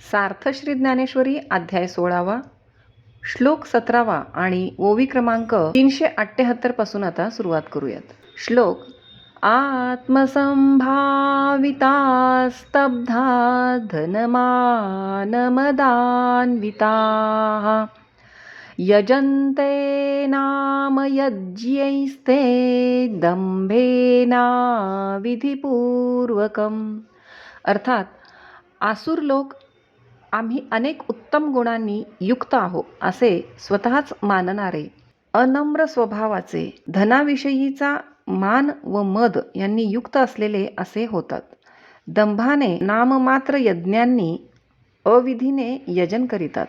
सार्थश्री ज्ञानेश्वरी अध्याय सोळावा. श्लोक सतरावा आणि ओवी क्रमांक तीनशे अठ्ठ्याहत्तरपासून आता सुरुवात करूयात. श्लोक आत्मसंभाविता स्तब्धा धनमानमदान्विता। यजन्ते नाम यज्ञैस्ते दंभेना विधिपूर्वकम अर्थात आसुर लोक आम्ही अनेक उत्तम गुणांनी युक्त आहो असे स्वतःच मानणारे अनम्र स्वभावाचे धनाविषयीचा मान व मद यांनी युक्त असलेले असे होतात. दंभाने नाममात्र यज्ञांनी अविधीने यजन करीतात.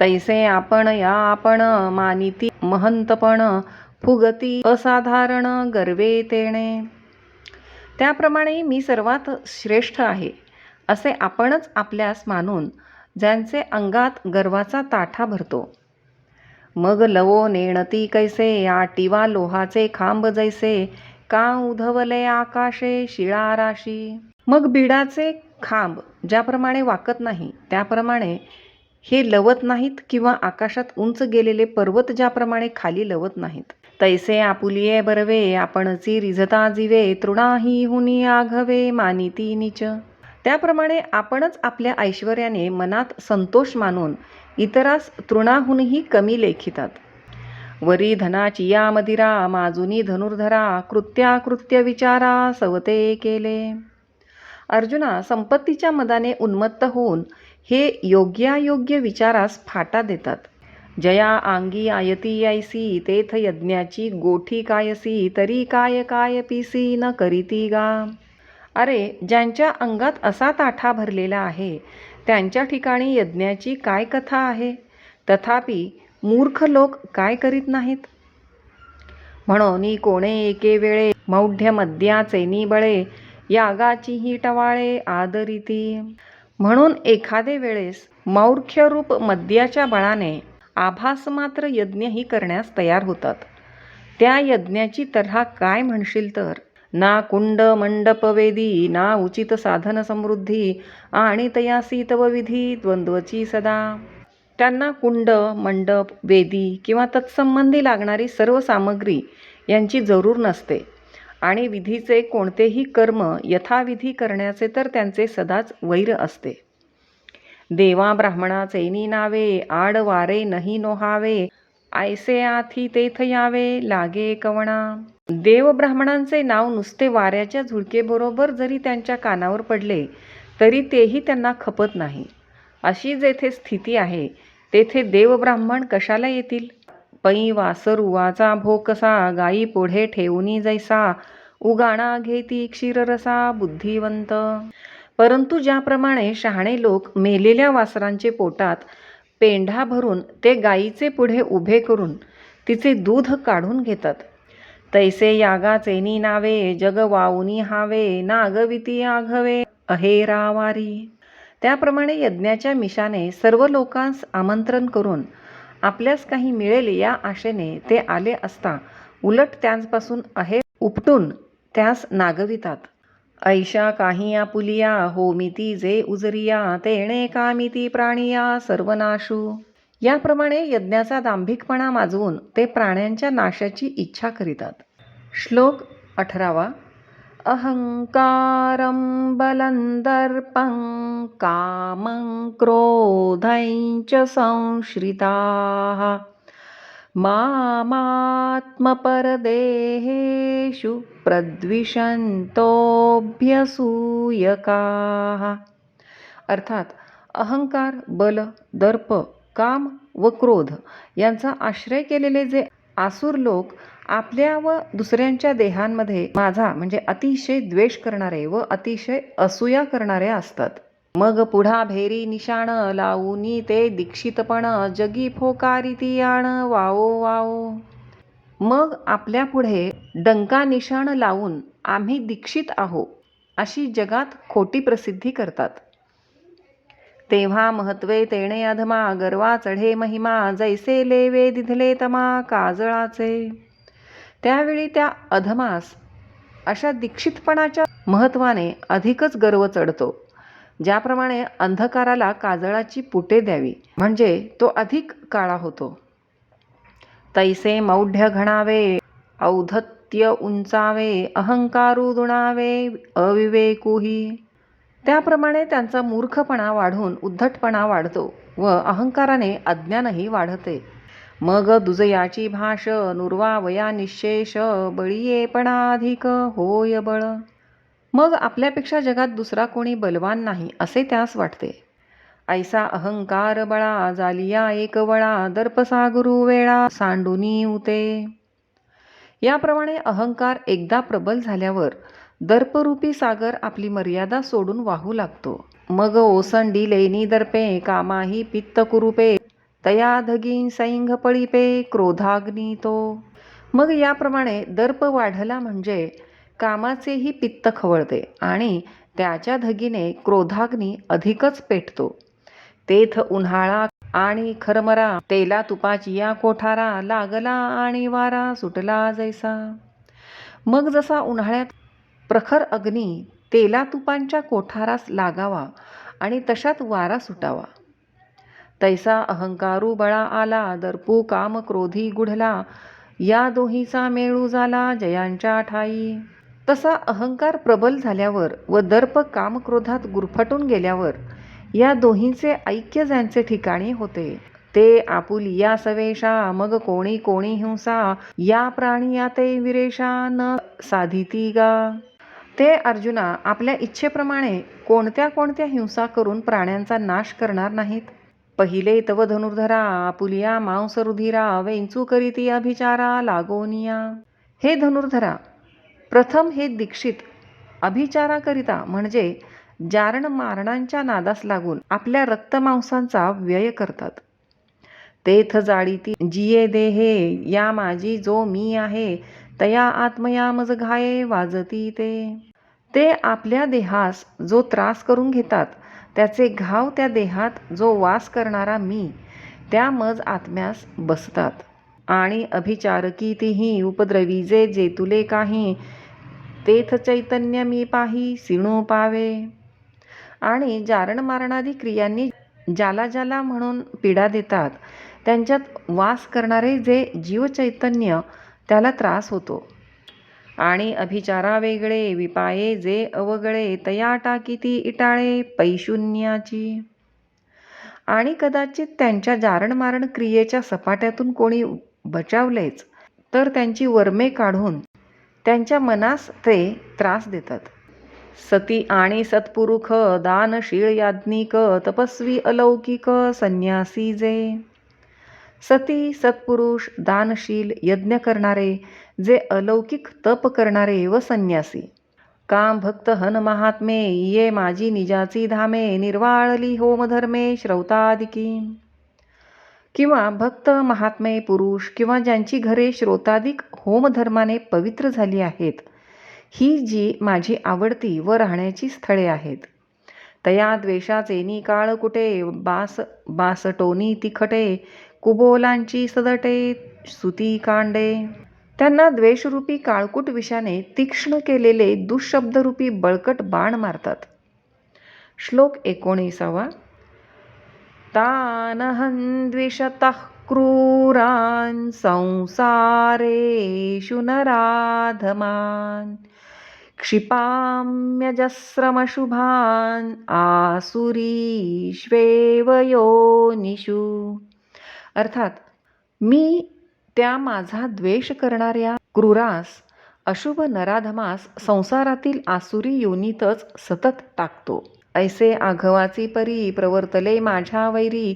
तैसे आपण या आपण मानिती महंतपण फुगती असाधारण गर्वे तेणे. त्याप्रमाणे मी सर्वात श्रेष्ठ आहे. असे आपणच आपल्यास मानून ज्यांचे अंगात गर्वाचा ताठा भरतो. मग लवो नेणती कैसे आटिवा लोहाचे खांब जैसे का उधवले आकाशे शिळाराशी मग बिडाचे खांब ज्याप्रमाणे वाकत नाही त्याप्रमाणे हे लवत नाहीत किंवा आकाशात उंच गेलेले पर्वत ज्याप्रमाणे खाली लवत नाहीत. तैसे आपुलिये बरवे आपणची रिझता जिवे तृणाही हुनी आघवे मानिती निच. त्याप्रमाणे आपणच आपल्या ऐश्वर्याने मनात संतोष मानून इतरास तृणाहूनही कमी लेखितात. वरी धनाची या मदिरा माजुनी धनुर्धरा कृत्याकृत्य विचारा सवते केले. अर्जुना संपत्तीच्या मदाने उन्मत्त होऊन हे योग्यायोग्य विचारास फाटा देतात. जया आंगी आयती ऐसी तेथ यज्ञाची गोठी कायसी तरी काय काय पिसी न करीती गा. अरे ज्यांच्या अंगात असा ताठा भरलेला आहे त्यांच्या ठिकाणी यज्ञाची काय कथा आहे? तथापि मूर्ख लोक काय करीत नाहीत? म्हणून कोणे एके वेळे मौढ्य मद्याचे निबळे यागाची ही टवाळे आदरिती. म्हणून एखादे वेळेस मौर्ख्यरूप मद्याच्या बळाने आभास मात्र यज्ञही करण्यास तयार होतात. त्या यज्ञाची तऱ्हा काय म्हणशील तर? ना कुंड मंडप वेदी ना उचित साधन समृद्धी आणि तयासी तव विधी द्वंद्वची सदा. त्यांना कुंड मंडप वेदी किंवा तत्संबंधी लागणारी सर्व सामग्री यांची जरूर नसते. आणि विधीचे कोणतेही कर्म यथाविधी करण्याचे तर त्यांचे सदाच वैर असते. देवा ब्राह्मणाचे नी नावे आड वारे नही नोहावे आयसे आथी तेथ यावे लागे कवणा. देवब्राह्मणांचे नाव नुसते वाऱ्याच्या झुळकेबरोबर जरी त्यांच्या कानावर पडले तरी तेही त्यांना खपत नाही. अशी जेथे स्थिती आहे तेथे देवब्राह्मण कशाला येतील? पै वासरू वाचा भोकसा गायी पुढे ठेवूनी जैसा उगाणा घेती क्षीररसा बुद्धिवंत. परंतु ज्याप्रमाणे शहाणे लोक मेलेल्या वासरांचे पोटात पेंढा भरून ते गायीचे पुढे उभे करून तिचे दूध काढून घेतात तैसे यागाचे नी नावे जग वाऊनी हावे नागविती आघवे अहेरावारी त्याप्रमाणे यज्ञाच्या मिशाने सर्व लोकांस आमंत्रण करून आपल्यास काही मिळेल या आशेने ते आले असता उलट त्यांपासून अहे उपटून त्यास नागवितात. ऐशा काही आपुलिया होमिती जे उजरिया तेणे कामिती प्राणिया सर्वनाशू. याप्रमाणे यज्ञाचा दांभिकपणा माजवून ते प्राण्यांच्या नाशाची इच्छा करीतात. श्लोक अठरावा. अहंकारं बलंदर्पं कामं क्रोधं च संश्रिताः। मामात्मपरदेहेषु प्रद्विषन्तोऽभ्यसूयकाः। अर्थात अहंकार बल दर्प काम व क्रोध यांचा आश्रय केलेले जे आसुर लोक आपल्या व दुसऱ्यांच्या देहांमध्ये माझा म्हणजे अतिशय द्वेष करणारे व अतिशय असूया करणारे असतात. मग पुढा भेरी निशाण लावूनी ते दीक्षितपण जगी फोकारिती आण वाओ वाओ. मग आपल्या पुढे डंका निशाण लावून आम्ही दीक्षित आहो अशी जगात खोटी प्रसिद्धी करतात. तेव्हा महत्वे तेणे अधमा गर्वा चढे महिमा जैसे लेवे दिधले तमा काजळाचे. त्यावेळी त्या अधमास अशा दीक्षितपणाच्या महत्वाने अधिकच गर्व चढतो ज्याप्रमाणे अंधकाराला काजळाची पुटे द्यावी म्हणजे तो अधिक काळा होतो. तैसे मौढ्य घणावे औधत्य उंचावे अहंकारू दुणावे अविवेकूही. त्याप्रमाणे त्यांचा मूर्खपणा वाढून उद्धटपणा वाढतो व अहंकाराने अज्ञानही वाढते. मग दुजयाची भाष नुर्वावया निशेष बळीयेपणाधिक होय बळ. मग आपल्यापेक्षा जगात दुसरा कोणी बलवान नाही असे त्यास वाटते. ऐसा अहंकार बळा जालिया एक वळा दर्पसागुरु वेळा सांडुनी उते याप्रमाणे अहंकार एकदा प्रबल झाल्यावर दर्परूपी सागर आपली मर्यादा सोडून वाहू लागतो. मग ओसंडी लेनी दर्पे कामाही पित्त कुरुपे तया धगीन सैंघ पळीपे क्रोधाग्नी तो. मग याप्रमाणे दर्प वाढला म्हणजे कामाचेही पित्त खवळते आणि त्याच्या धगीने क्रोधाग्नी अधिकच पेटतो. तेथ उन्हाळा आणि खरमरा तेला तुपाची या कोठारा लागला आणि वारा सुटला जैसा. मग जसा उन्हाळ्यात प्रखर अग्नी तेलातुपांच्या कोठारास लागावा आणि तशात वारा सुटावा. तैसा अहंकारू बळा आला दर्पू काम क्रोधी गुढला या दोहीचा मेळू झाला जयांच्या ठाई. तसा अहंकार प्रबल झाल्यावर व दर्प कामक्रोधात गुरफटून गेल्यावर या दोहींचे ऐक्य ज्यांचे ठिकाणी होते ते आपुलिया सवेशा मग कोणी कोणी हिंसा या प्राणी ते विरेशा न साधिती गा. ते अर्जुना आपल्या इच्छेप्रमाणे कोणत्या कोणत्या हिंसा करून प्राण्यांचा नाश करणार नाहीत? पहिले तव धनुर्धरा आपुलिया मांस रुधिरा वेंचू करीती अभिचारा लागोनिया. हे धनुर्धरा प्रथम हे दीक्षित अभिचाराकरिता म्हणजे जारण मारणांच्या नादास लागून आपल्या रक्तमांसांचा व्यय करतात. तेथ जाळीती जिये देहे या माझी जो मी आहे तया आत्मया मज घाये वाजती ते. ते आपल्या देहास जो त्रास करून घेतात त्याचे घाव त्या देहात जो वास करणारा मी त्या मज आत्म्यास बसतात. आणि अभिचारकी तिही उपद्रवी जे जेतुले काही तेथ चैतन्य मी पाही सिणू पावे. आणि जारण मारणारी क्रियांनी ज्याला ज्याला म्हणून पीडा देतात त्यांच्यात वास करणारे जे जीवचैतन्य त्याला त्रास होतो. आणि अभिचारा वेगळे विपाये जे अवगळे तया टाकीती इटाळे पैशून्याची. आणि कदाचित त्यांच्या जारणमारण क्रियेच्या सपाट्यातून कोणी बचावलेच तर त्यांची वर्मे काढून त्यांच्या मनास ते त्रास देतात. सती आणि सत्पुरुख दानशीळ याज्ञिक तपस्वी अलौकिक संन्यासी जे सती सत्पुरुष दानशील यज्ञ करणारे जे अलौकिक तप करणारे व संन्यासी. काम भक्त हन महात्मे ये माझी निजाची धामे निर्वाळली होमधर्मे श्रौतादिकी. किंवा भक्त महात्मे पुरुष किंवा ज्यांची घरे श्रोतादिक होमधर्माने पवित्र झाली आहेत ही जी माझी आवडती व राहण्याची स्थळे आहेत. तया द्वेषाचे निकाळ कुठे? बास बासटोनी तिखटे कुबोलांची सदटे सुती कांडे. त्यांना द्वेषरूपी काळकूट विषाने तीक्ष्ण केलेले दुःशब्दरूपी बळकट बाण मारतात. श्लोक एकोणीसावा. तानहं द्विषतः क्रूरान् संसारेषु नराधमान् क्षिपाम्यजस्रमशुभान् आसुरीष्वेव योनिषु। अर्थात मी त्या माझा द्वेष करणाऱ्या क्रूरास अशुभ नराधमास संसारातील आसुरी योनीतच सतत टाकतो. ऐसे आघवाची परी प्रवर्तले माझ्या वैरी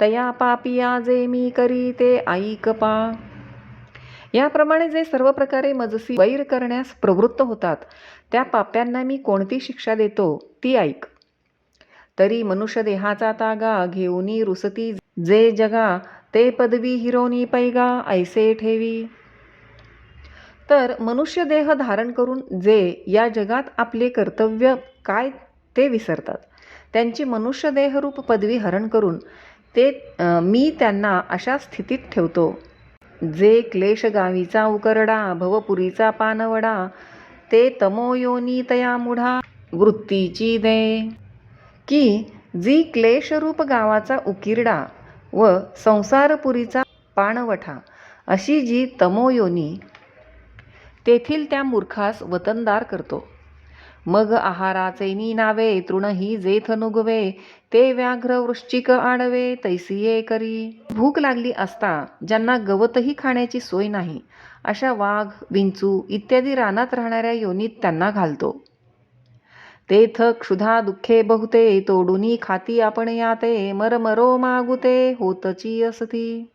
तया पापिया जे मी करी ते ऐकपा याप्रमाणे जे सर्व प्रकारे मजसी वैर करण्यास प्रवृत्त होतात त्या पाप्यांना मी कोणती शिक्षा देतो ती ऐक. तरी मनुष्य देहाचा तागा घेऊनी रुसती जे जगा ते पदवी हिरोनी पैगा ऐसे ठेवी. तर मनुष्य देह धारण करून जे या जगात आपले कर्तव्य काय ते विसरतात. त्यांची मनुष्य देहरूप पदवी हरण करून ते मी त्यांना अशा स्थितीत ठेवतो. जे क्लेश गावीचा उकरडा भवपुरीचा पानवडा ते तमोयोनी तया मुढा वृत्तीची दे. की जी क्लेशरूप गावाचा उकिरडा व संसारपुरीचा पाणवठा. अशी जी तमोयोनी तेथील त्या मूर्खास वतनदार करतो. मग आहाराचे नी नावे तृणही जेथ नुगवे ते व्याघ्र वृश्चिक आडवे तैसिये करी. भूक लागली असता ज्यांना गवतही खाण्याची सोय नाही अशा वाघ विंचू इत्यादी रानात राहणाऱ्या योनीत त्यांना घालतो. तेथ क्षुधा दुःखे बहुते तोडुनी खाती आपण याते मरमरो मागुते होतची असती.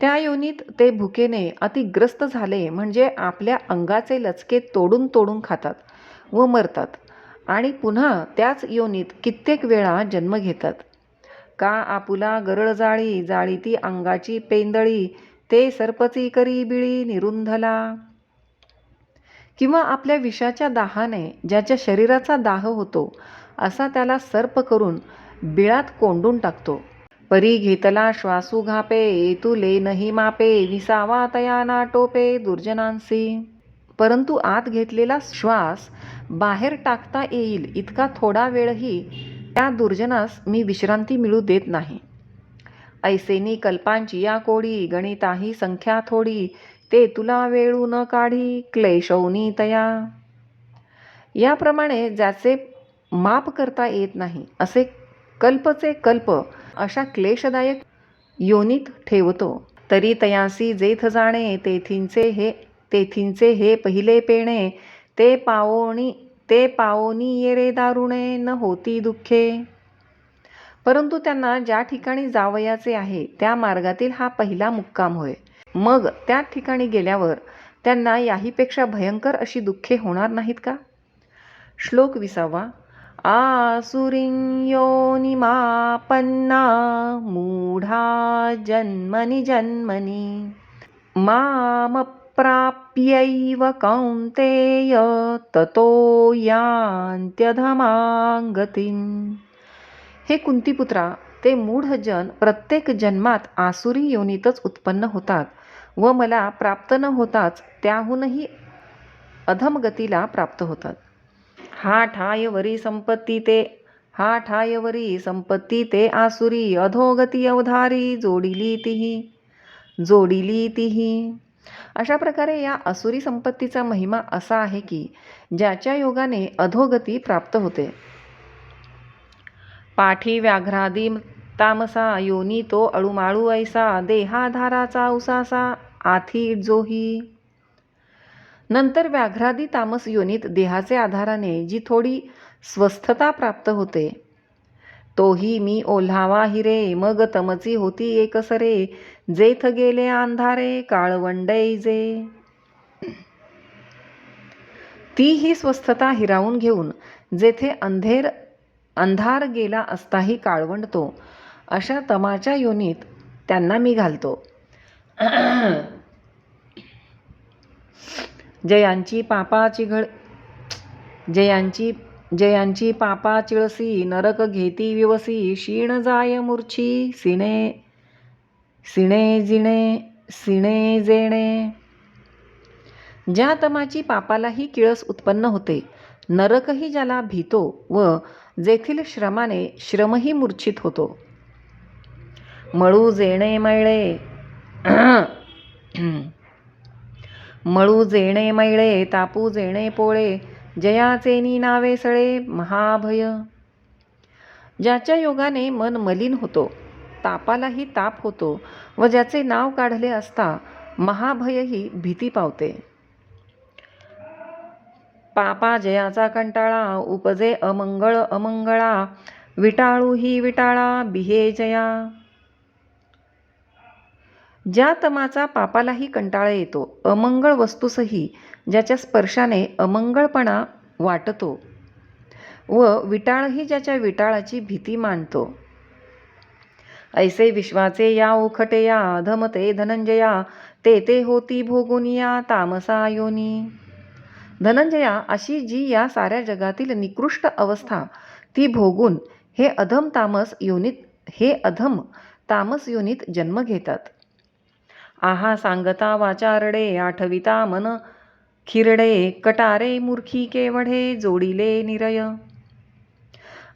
त्या योनीत ते भुकेने अतिग्रस्त झाले म्हणजे आपल्या अंगाचे लचके तोडून तोडून खातात व मरतात. आणि पुन्हा त्याच योनीत कित्येक वेळा जन्म घेतात. का आपुला गरळ जाळी जाळी ती अंगाची पेंदळी ते सर्पची करी बिळी निरुंधला. किंवा आपल्या विषाच्या दाहाने ज्याच्या शरीराचा दाह होतो असा त्याला सर्प करून बिळात कोंडून टाकतो. परी घेतला श्वासू घापे तुले नही मापे विसावा तया ना टोपे दुर्जनांसी. परंतु आत घेतलेला श्वास बाहेर टाकता येईल इतका थोडा वेळही त्या दुर्जनास मी विश्रांती मिळू देत नाही. ऐसेनी कल्पांची या कोडी गणिताही संख्या थोडी ते तुला वेळू न काढी क्लेशौनी तया. याप्रमाणे ज्याचे माप करता येत नाही असे कल्पचे कल्प अशा क्लेशदायक योनीत ठेवतो. तरी तयासी जेथ जाणे तेथींचे हे तेथींचे हे पहिले पेणे ते पावोणी ते पावोनी येरे दारुणे न होती दुःखे. परंतु त्यांना ज्या ठिकाणी जावयाचे आहे त्या मार्गातील हा पहिला मुक्काम होय. मग त्या ठिकाणी गेल्यावर त्यांना याहीपेक्षा भयंकर अशी दुःखे होणार नाहीत का? श्लोक विसावा. आसुरियोनिमापन्ना मूढा जन्मनि जन्मनि मामप्राप्यैव कौन्तेय ततो यान्त्यधमाङ्गतिम्। हे कुंतीपुत्रा ते मूढजन प्रत्येक जन्मात आसुरी योनीतच उत्पन्न होतात. व मला प्राप्त न होताच त्याहूनही अधमगतीला प्राप्त होतात. हा ठायवरी संपत्ती ते हा ठायवरी संपत्ती ते आसुरी अधोगती अवधारी जोडिली तिही जोडिली तिही. अशा प्रकारे या असुरी संपत्तीचा महिमा असा आहे की ज्याच्या योगाने अधोगती प्राप्त होते. पाठी व्याघ्रादी तामसा योनी तो अळुमाळू ऐसा देहाधाराचा उसासा आथी जोही. नंतर व्याघ्रादी तामस योनीत देहाचे आधाराने जी थोडी स्वस्थता प्राप्त होते. तोही मी ओल्हावा हिरे मग तमची होती एकसरे जेथ गेले अंधारे काळवंडै जे. ती ही स्वस्थता हिरावून घेऊन जेथे अंधेर अंधार गेला असताही काळवंडतो अशा तमाच्या योनीत त्यांना मी घालतो. जयांची पापा चिघळ जयांची जयांची पापा चिळसी नरक घेती विवसी क्षीण जाय मूर्छी सिणे सिणे जिणे सिणे जेणे. ज्या तमाची पापालाही किळस उत्पन्न होते नरकही ज्याला भीतो व जेथील श्रमाने श्रमही मूर्छित होतो. मळू जेणे मैळे मळू जेणे मैळे तापू जेणे पोळे जयाचेनी नावे सळे महाभय. ज्याच्या योगाने मन मलिन होतो तापालाही ताप होतो व ज्याचे नाव काढले असता महाभयही भीती पावते. पापा जयाचा कंटाळा उपजे अमंगळ अमंगळा विटाळू ही विटाळा बिहे जया. ज्या तमाचा पापालाही कंटाळा येतो अमंगळ वस्तूसही ज्याच्या स्पर्शाने अमंगळपणा वाटतो व विटाळही ज्याच्या विटाळाची भीती मांडतो ऐसे विश्वाचे या ओखटे या धमते धनंजया ते ते होती भोगुनिया तामसा योनी. धनंजया अशी जी या साऱ्या जगातील निकृष्ट अवस्था ती भोगून हे अधम तामस योनीत हे अधम तामस योनीत जन्म घेतात. आहा सांगता वाचारडे आठविता मन. खिरडे कटारे मूर्खी केवढे जोडिले निरय.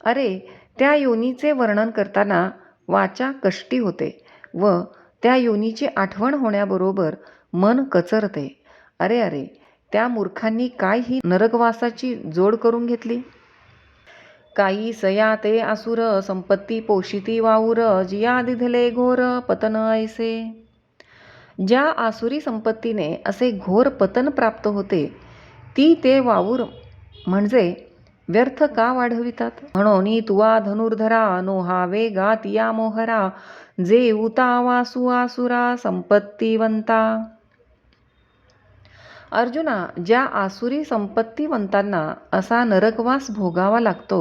अरे त्या योनीचे वर्णन करताना वाचा कष्टी होते व त्या योनीची आठवण होण्याबरोबर मन कचरते. अरे अरे त्या मूर्खांनी काय ही नरकवासाची जोड करून घेतली? काही सया ते आसुर संपत्ती पोशिती वाऊर जिया दिधले घोर पतन ऐसे. ज्या आसुरी संपत्तीने असे घोर पतन प्राप्त होते ती ते वावूर म्हणजे व्यर्थ का वाढवितात? म्हणून तुवा धनुर्धरा नोहावे गातिया मोहरा जे उता वासु आसुरा संपत्तीवंता. अर्जुना ज्या आसुरी संपत्तीवंतांना असा नरकवास भोगावा लागतो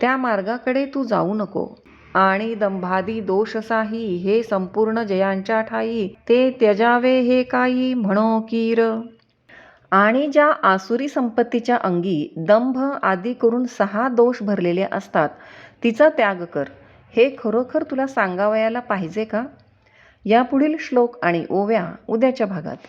त्या मार्गाकडे तू जाऊ नको. आणि दंभादी दोषसाही हे संपूर्ण जयांच्या ठाई ते त्यजावे हे काही म्हणो कीर. आणि ज्या आसुरी संपत्तीच्या अंगी दंभ आदी करून सहा दोष भरलेले असतात तिचा त्याग कर. हे खरोखर तुला सांगावयाला पाहिजे का? यापुढील श्लोक आणि ओव्या उद्याच्या भागात.